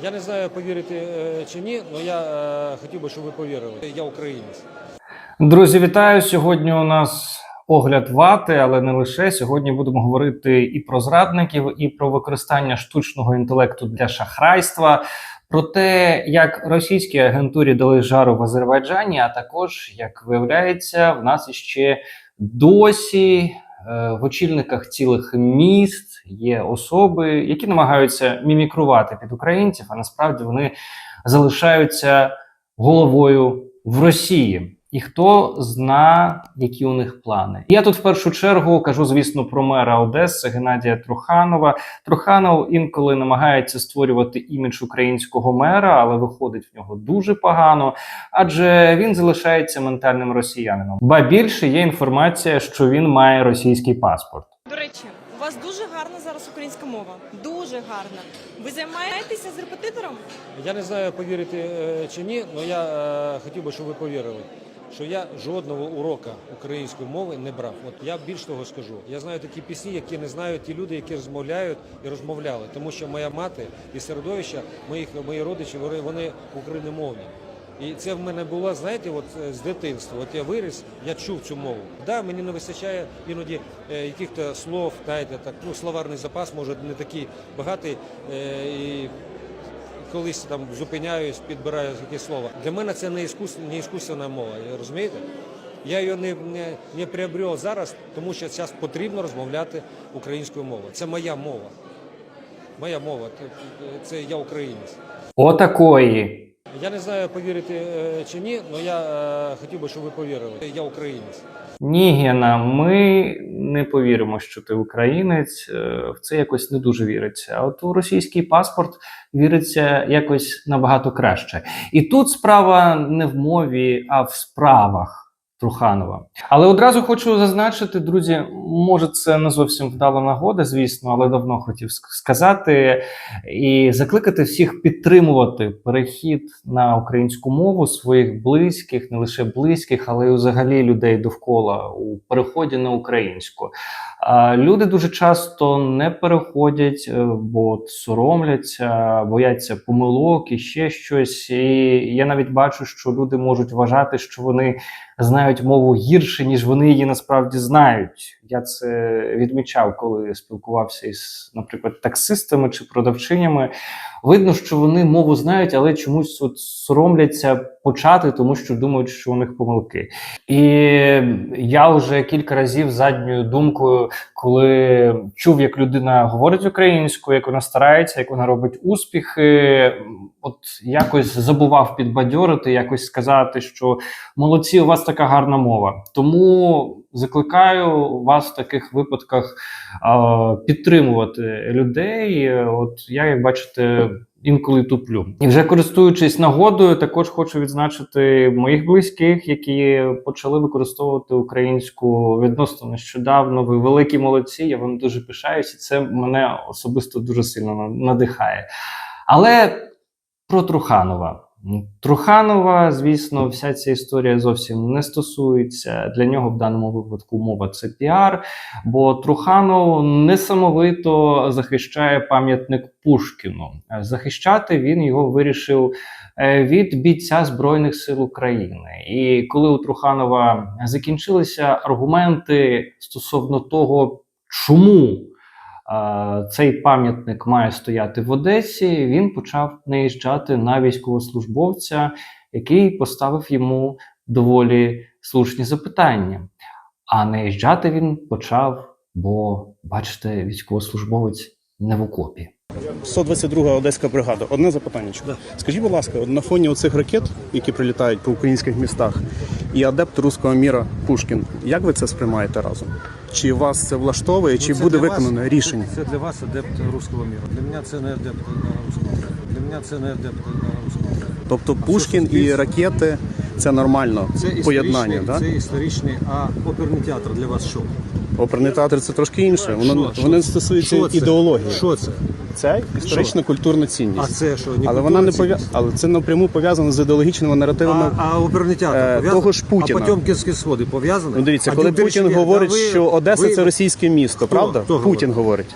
Я не знаю, повірити е, чи ні, але я е, хотів би, щоб ви повірили. Я українець. Друзі, вітаю! Сьогодні у нас огляд вати, але не лише. Сьогодні будемо говорити і про зрадників, і про використання штучного інтелекту для шахрайства, про те, як російській агентурі дали жару в Азербайджані, а також, як виявляється, в нас іще досі е, в очільниках цілих міст є особи, які намагаються мімікрувати під українців, а насправді вони залишаються головою в Росії. І хто зна, які у них плани? Я тут в першу чергу кажу, звісно, про мера Одеси Геннадія Труханова. Труханов інколи намагається створювати імідж українського мера, але виходить в нього дуже погано, адже він залишається ментальним росіянином. Ба більше є інформація, що він має російський паспорт. До речі, у вас дуже гарна зараз українська мова. Дуже гарна. Ви займаєтеся з репетитором? Я не знаю, повірити е, чи ні, але я е, хотів би, щоб ви повірили, що я жодного урока української мови не брав. От я більш того скажу. Я знаю такі пісні, які не знають ті люди, які розмовляють і розмовляли. Тому що моя мати і середовища моїх мої родичі вони україномовні. І це в мене було, знаєте, от е, з дитинства. От я виріс, я чув цю мову. Да, мені не вистачає іноді е, яких-то слов, знаєте, так ну словарний запас може не такий багатий. Е, і колись там зупиняюсь, підбираю якесь слово. Для мене це не іскус, не іскусна мова. Розумієте? Я її не, не, не приобрел зараз, тому що зараз потрібно розмовляти українською мовою. Це моя мова. Моя мова. Це, це я українець. Отакої. Я не знаю, повірити е, чи ні, але я е, хотів би, щоб ви повірили. Я українець. Ні, Гена, ми не повіримо, що ти українець. Е, В це якось не дуже віриться. А от у російський паспорт віриться якось набагато краще. І тут справа не в мові, а в справах. Труханова. Але одразу хочу зазначити, друзі, може, це не зовсім вдала нагода, звісно, але давно хотів сказати і закликати всіх підтримувати перехід на українську мову своїх близьких, не лише близьких, але й взагалі людей довкола у переході на українську. Люди дуже часто не переходять, е, бо соромляться, бояться помилок і ще щось. І я навіть бачу, що люди можуть вважати, що вони знають мову гірше, ніж вони її насправді знають. Я це відмічав, коли спілкувався із, наприклад, таксистами чи продавчинями. Видно, що вони мову знають, але чомусь от соромляться почати, тому що думають, що у них помилки. І я вже кілька разів задньою думкою, коли чув, як людина говорить українською, як вона старається, як вона робить успіхи, от якось забував підбадьорити, якось сказати, що молодці, у вас така гарна мова. Тому закликаю вас в таких випадках а, підтримувати людей. От я, як бачите, інколи туплю. І вже користуючись нагодою, також хочу відзначити моїх близьких, які почали використовувати українську відносно нещодавно. Ви великі молодці. Я вам дуже пишаюся. Це мене особисто дуже сильно надихає. Але про Труханова. Труханова, звісно, вся ця історія зовсім не стосується. Для нього в даному випадку мова це піар, бо Труханов несамовито захищає пам'ятник Пушкіну. Е, Захищати він його вирішив е, від бійця Збройних сил України. І коли у Труханова закінчилися аргументи стосовно того, чому цей пам'ятник має стояти в Одесі, він почав наїжджати на військовослужбовця, який поставив йому доволі слушні запитання. А наїжджати він почав, бо, бачите, військовослужбовець не в окопі. 122 Одеська бригада. Одне запитання. Скажіть, будь ласка, на фоні оцих ракет, які прилітають по українських містах, і адепт руського міра Пушкін, як ви це сприймаєте разом? Чи вас це влаштовує, чи Ну, це буде виконане вас- рішення? Це для вас адепт руського міру. Для мене це не адепт руського міру. Для мене це не адепт руського міру. Тобто А Пушкін і ракети це нормально Це поєднання, так? це історичний, а оперний театр для вас що? Оперний театр це трошки інше. Воно Що? воно стосується Що це? ідеології. Що це? Це історична культурна цінність. А це що? Але вона не пов'я... пов'язана. але це напряму пов'язано з ідеологічними наративами. А, а оперний театр Е, того ж Путіна. А Потьомкінські сходи пов'язані? Ну дивіться, А коли Путін говорить, ви- що Одеса ви- це російське місто, Хто? правда? Хто Путін говорить.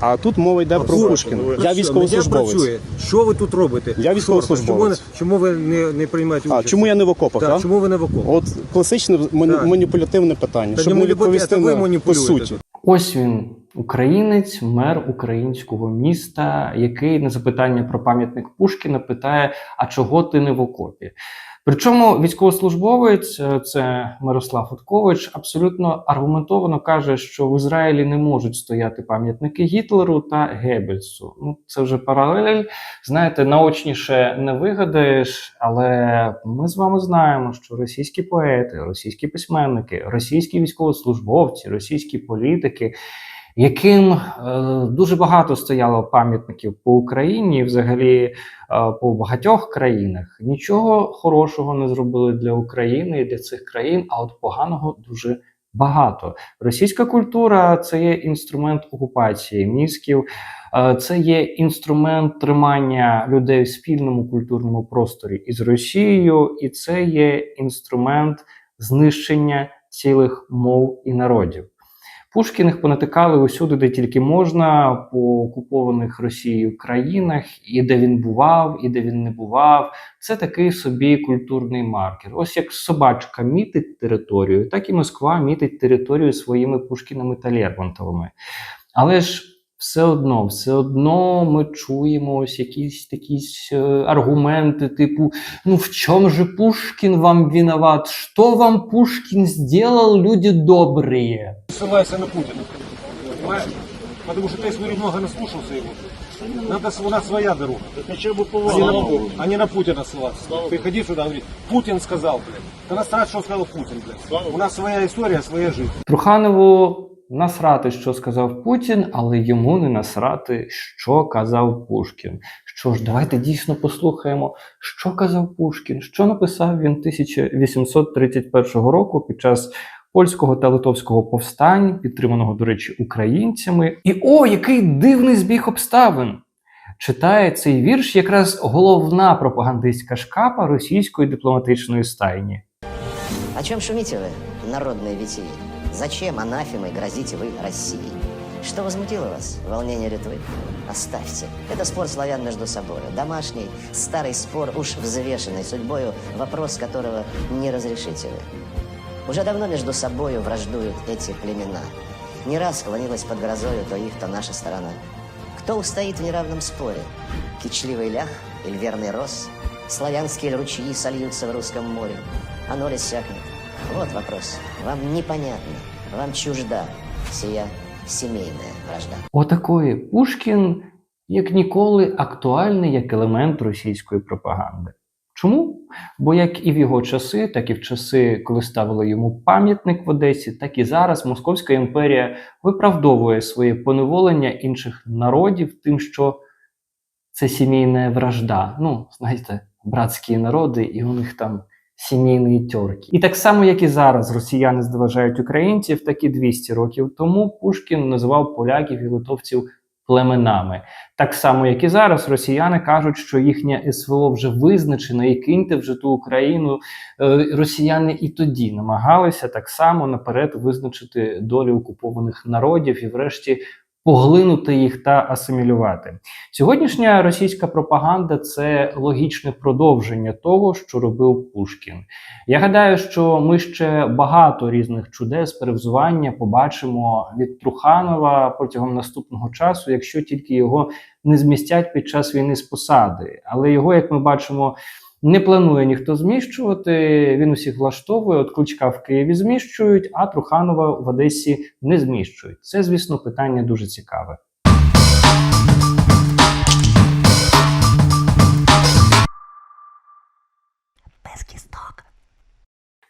А тут мова йде про Пушкіна. Я військовослужбовець. працює. Що ви тут робите? Я військовослужбовець. Чому, чому ви не, не приймаєте А чому я не в окопах? Так, а? чому ви не в окопах? От класичне маніпулятивне питання, Та щоб не не відповісти на по суті. Ось він, українець, мер українського міста, який на запитання про пам'ятник Пушкіна питає: а чого ти не в окопі? Причому військовослужбовець, е, це Мирослав Уткович, абсолютно аргументовано каже, що в Ізраїлі не можуть стояти пам'ятники Гітлеру та Геббельсу. Ну, це вже паралель. Знаєте, наочніше не вигадаєш, але ми з вами знаємо, що російські поети, російські письменники, російські військовослужбовці, російські політики, яким е, дуже багато стояло пам'ятників по Україні, взагалі е, по багатьох країнах, нічого хорошого не зробили для України і для цих країн, а от поганого дуже. Багато російська культура це є інструмент окупації мізків, е, це є інструмент тримання людей в спільному культурному просторі із Росією, і це є інструмент знищення цілих мов і народів. Пушкіних понатикали усюди, де тільки можна, по окупованих Росією країнах, і де він бував, і де він не бував. Це такий собі культурний маркер. Ось як собачка мітить територію, так і Москва мітить територію своїми Пушкінами та Лермонтовими. Але ж все одно, все одно ми чуємо ось якісь такі е, аргументи, типу: ну в чому же Пушкін вам виноват? Що вам Пушкін сделал, люди добрые? ссылайся на Путина. Понимаешь? Потому что ты, смотри, много наслушался его. Надо, с- у нас своя дорога. Хотя бы а, не на, а не на Путина ссылаться. Приходи сюда, говори, Путин сказал, блядь. Да насрать, что сказал Путин, блядь. У нас своя история, своя жизнь. Труханову насрати, що сказав Путін, але йому не насрати, що казав Пушкін. Що ж, давайте дійсно послухаємо, що казав Пушкін, що написав він 1831 року під час польського та литовського повстань, підтриманого, до речі, українцями. І о, який дивний збіг обставин! Читає цей вірш якраз головна пропагандистська шкапа російської дипломатичної стайні. О чем шумите вы, народные витии? Зачем анафемой грозите вы России? Что возмутило вас? Волнение Литвы? Оставьте. Это спор славян между собой. Домашний, старый спор, уж взвешенный судьбою, вопрос которого не разрешите вы. Уже давно между собою враждуют эти племена. Не раз склонилась под грозою то их, то наша сторона. Кто устоит в неравном споре? Кичливый лях или верный рос? Славянские ручьи сольются в русском море? Оно ли сякнет? Вот вопрос. Вам непонятно, вам чужда сия семейная вражда. Отакої Пушкін як ніколи актуальний як елемент російської пропаганди. Чому? Бо як і в його часи, так і в часи, коли ставили йому пам'ятник в Одесі, так і зараз Московська імперія виправдовує своє поневолення інших народів тим, що це сімейна вражда. Ну, знаєте, братські народи, і у них там сімейні тьорки. І так само, як і зараз росіяни зневажають українців, так і 200 років тому Пушкін називав поляків і литовців племенами. Так само, як і зараз, росіяни кажуть, що їхнє СВО вже визначено, і киньте вже ту Україну. Е, Росіяни і тоді намагалися так само наперед визначити долю окупованих народів і, врешті, поглинути їх та асимілювати. Сьогоднішня російська пропаганда це логічне продовження того, що робив Пушкін. Я гадаю, що ми ще багато різних чудес перевзування побачимо від Труханова протягом наступного часу, якщо тільки його не змістять під час війни з посади. Але його, як ми бачимо, не планує ніхто зміщувати. Він усіх влаштовує. От Кличка в Києві зміщують, а Труханова в Одесі не зміщують. Це, звісно, питання дуже цікаве.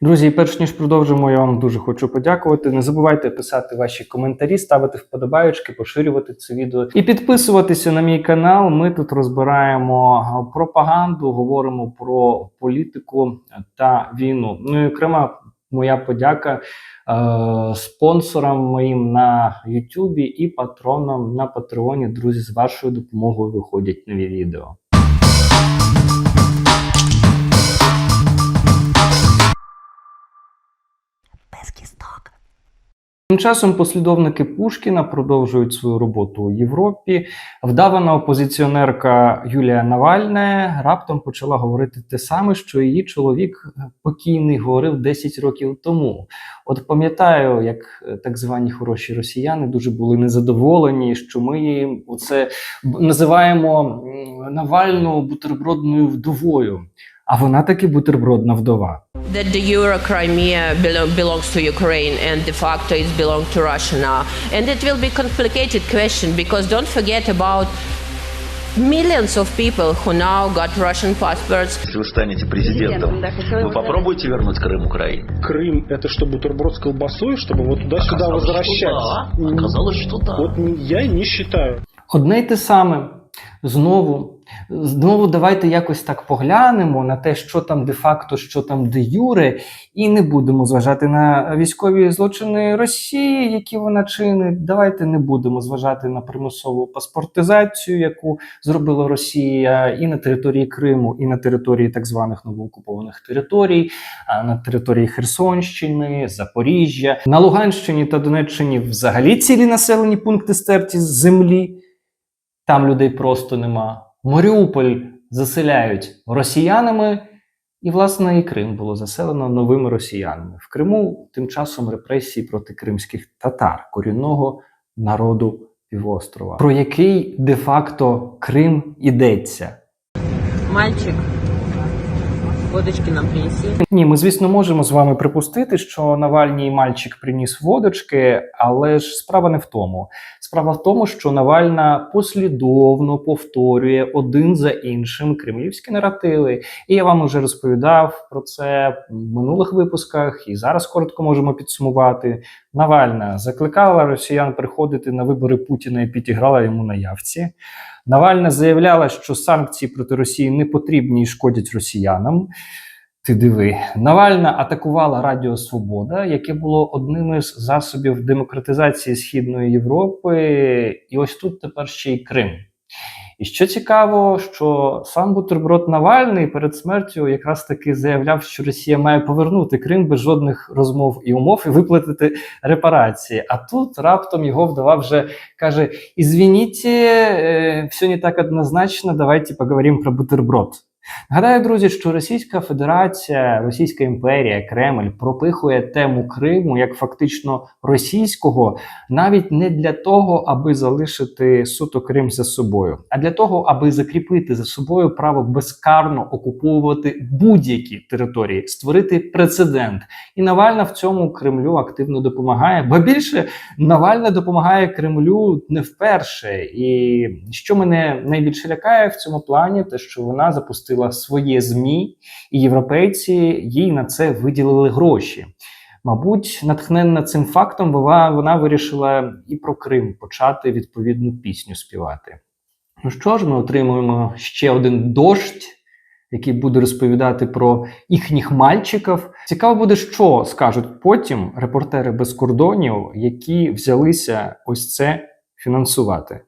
Друзі, перш ніж продовжимо, я вам дуже хочу подякувати. Не забувайте писати ваші коментарі, ставити вподобаєчки, поширювати це відео і підписуватися на мій канал. Ми тут розбираємо пропаганду, говоримо про політику та війну. Ну і окрема моя подяка е, спонсорам моїм на Ютубі і патронам на Патреоні. Друзі, з вашою допомогою виходять нові відео. Тим часом послідовники Пушкіна продовжують свою роботу у Європі. Вдавана опозиціонерка Юлія Навальна раптом почала говорити те саме, що її чоловік покійний говорив 10 років тому. От пам'ятаю, як е, так звані хороші росіяни дуже були незадоволені, що ми їм оце називаємо Навальну бутербродною вдовою. А вона таки бутербродна вдова that the Euro Crimea belo- belongs to Ukraine and de facto it belongs to Russia now. And it will be complicated question because don't forget about millions of people who now got Russian passports. Если вы станете президентом, вы попробуете вернуть Крым Украине? Крим це що бутерброд з колбасою, щоб вот туди-сюди Оказалось, возвращатися? что да. Оказалось, что да. От я не вважаю. Одне й те саме. Знову, знову давайте якось так поглянемо на те, що там де-факто, що там де юре, і не будемо зважати на військові злочини Росії, які вона чинить. Давайте не будемо зважати на примусову паспортизацію, яку зробила Росія і на території Криму, і на території так званих новоокупованих територій, а на території Херсонщини, Запоріжжя, на Луганщині та Донеччині взагалі цілі населені пункти стерті з землі. Там людей просто нема. Маріуполь заселяють росіянами, і, власне, і Крим було заселено новими росіянами. В Криму тим часом репресії проти кримських татар, корінного народу півострова, про який де-факто Крим ідеться. Мальчик, водочки нам принеси. Ні, ми, звісно, можемо з вами припустити, що Навальній мальчик приніс водочки, але ж справа не в тому. Справа в тому, що Навальна послідовно повторює один за іншим кремлівські наративи. І я вам уже розповідав про це в минулих випусках, і зараз коротко можемо підсумувати. Навальна закликала росіян приходити на вибори Путіна і підіграла йому на явці. Навальна заявляла, що санкції проти Росії не потрібні і шкодять росіянам. Ти диви, Навальна атакувала Радіо Свобода, яке було одним із засобів демократизації Східної Європи, і ось тут тепер ще й Крим. І що цікаво, що сам бутерброд Навальний перед смертю якраз таки заявляв, що Росія має повернути Крим без жодних розмов і умов і виплатити репарації. А тут раптом його вдова вже каже: Извините, е, все не так однозначно, давайте поговоримо про бутерброд. Нагадаю, друзі, що Російська Федерація, Російська імперія, Кремль пропихує тему Криму як фактично російського, навіть не для того, аби залишити суто Крим за собою, а для того, аби закріпити за собою право безкарно окуповувати будь-які території, створити прецедент. І Навальна в цьому Кремлю активно допомагає. Ба більше Навальна допомагає Кремлю не вперше. І що мене найбільше лякає в цьому плані, те, що вона запустила своє змі, і європейці їй на це виділили гроші. Мабуть, натхненна цим фактом, вона, вона вирішила і про Крим почати відповідну пісню співати. Ну що ж, ми отримуємо ще один дощ, який буде розповідати про їхніх мальчиків. Цікаво буде, що скажуть потім репортери без кордонів, які взялися ось це фінансувати.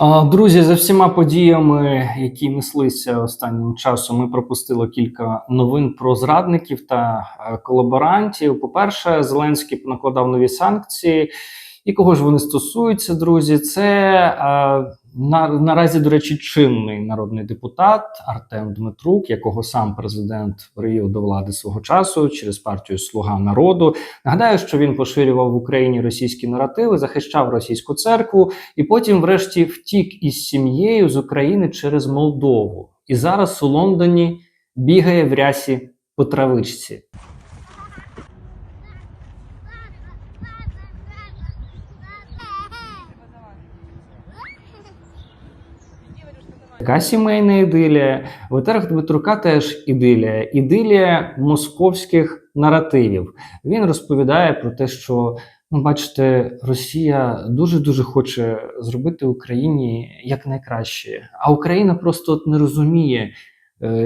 Друзі, за всіма подіями, які неслися останнім часом, ми пропустили кілька новин про зрадників та е, колаборантів. По-перше, Зеленський накладав нові санкції. І кого ж вони стосуються, друзі? Це е, на, наразі, до речі, чинний народний депутат Артем Дмитрук, якого сам президент привів до влади свого часу через партію Слуга народу. Нагадаю, що він поширював в Україні російські наративи, захищав російську церкву, і потім, врешті, втік із сім'єю з України через Молдову. І зараз у Лондоні бігає в рясі по травичці. Така сімейна ідилія. В етерах Дмитрука теж ідилія. Ідилія московських наративів. Він розповідає про те, що ну, бачите, Росія дуже дуже хоче зробити Україні якнайкраще, а Україна просто от не розуміє,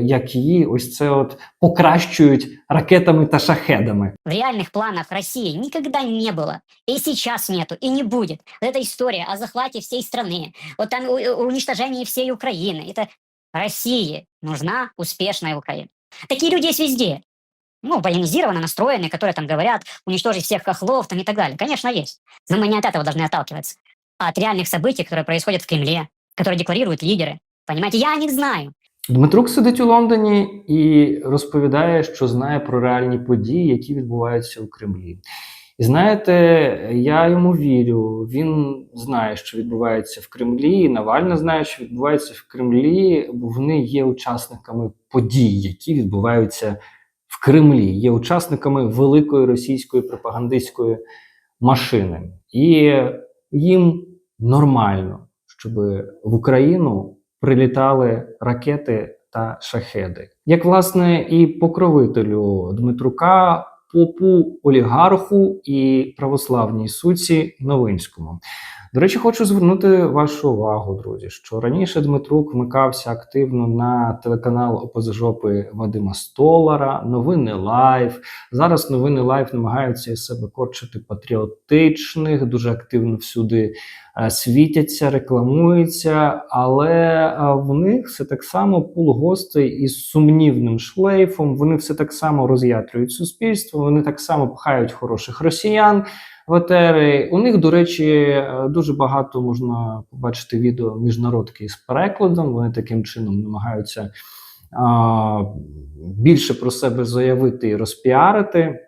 як її ось це от покращують ракетами та шахедами. В реальных планах России никогда не было, и сейчас нету, и не будет. Вот эта история о захвате всей страны, вот там у- у- уничтожении всей Украины, это России нужна успешная Украина. Такие люди есть везде. Ну, военизированно настроенные, которые там говорят, уничтожить всех хохлов там и так далее. Конечно, есть. Но мы не от этого должны отталкиваться, а от реальных событий, которые происходят в Кремле, которые декларируют лидеры. Понимаете, я о них знаю. Дмитрук сидить у Лондоні і розповідає, що знає про реальні події, які відбуваються у Кремлі. І знаєте, я йому вірю. Він знає, що відбувається в Кремлі. і Навальна знає, що відбувається в Кремлі, бо вони є учасниками подій, які відбуваються в Кремлі, є учасниками великої російської пропагандистської машини. І їм нормально, щоб в Україну прилітали ракети та шахеди. Як власне і покровителю Дмитрука, попу олігарху і православній суці Новинському. До речі, хочу звернути вашу увагу, друзі, що раніше Дмитрук вмикався активно на телеканал Опозижопи Вадима Столара, новини Лайв. Зараз новини Лайв намагаються із себе корчити патріотичних, дуже активно всюди е, світяться, рекламуються, але е, в них все так само пул гостей із сумнівним шлейфом. Вони все так само роз'ятрюють суспільство, вони так само пхають хороших росіян в етери. У них, до речі, е, дуже багато можна побачити відео міжнародки з перекладом. Вони таким чином намагаються а, більше про себе заявити і розпіарити.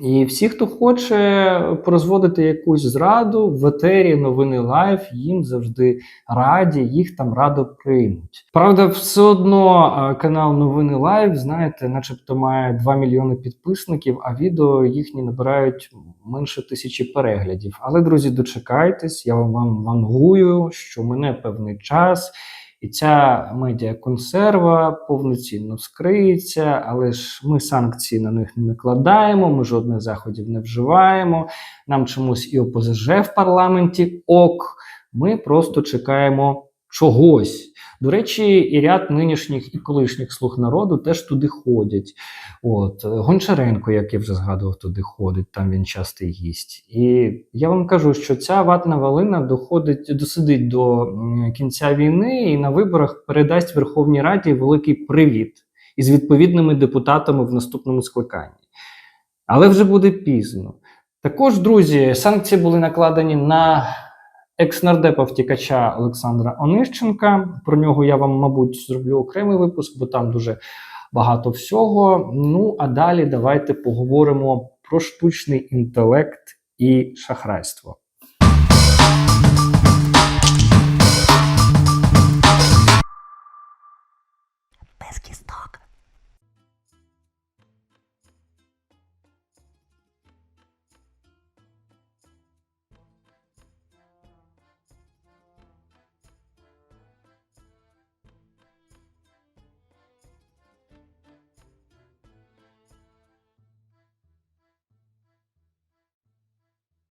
І всі, хто хоче прозводити якусь зраду в етері новини лайв, їм завжди раді, їх там радо приймуть. Правда, все одно е, канал Новини Лайв, знаєте, начебто має 2 мільйони підписників, а відео їхні набирають менше тисячі переглядів. Але, друзі, дочекайтесь, я вам вангую, що мене певний час. І ця медіаконсерва повноцінно вскриється, але ж ми санкції на них не накладаємо, ми жодних заходів не вживаємо. Нам чомусь і ОПЗЖ в парламенті ок. Ми просто чекаємо чогось. До речі, і ряд нинішніх і колишніх слуг народу теж туди ходять. От Гончаренко, як я вже згадував, туди ходить, там він частий гість. І я вам кажу, що ця ватна валина доходить досидить до кінця війни і на виборах передасть Верховній Раді великий привіт із відповідними депутатами в наступному скликанні. Але вже буде пізно. Також, друзі, санкції були накладені на екс-нардепа втікача Олександра Онищенка. Про нього я вам, мабуть, зроблю окремий випуск, бо там дуже багато всього. Ну а далі давайте поговоримо про штучний інтелект і шахрайство. Певкіс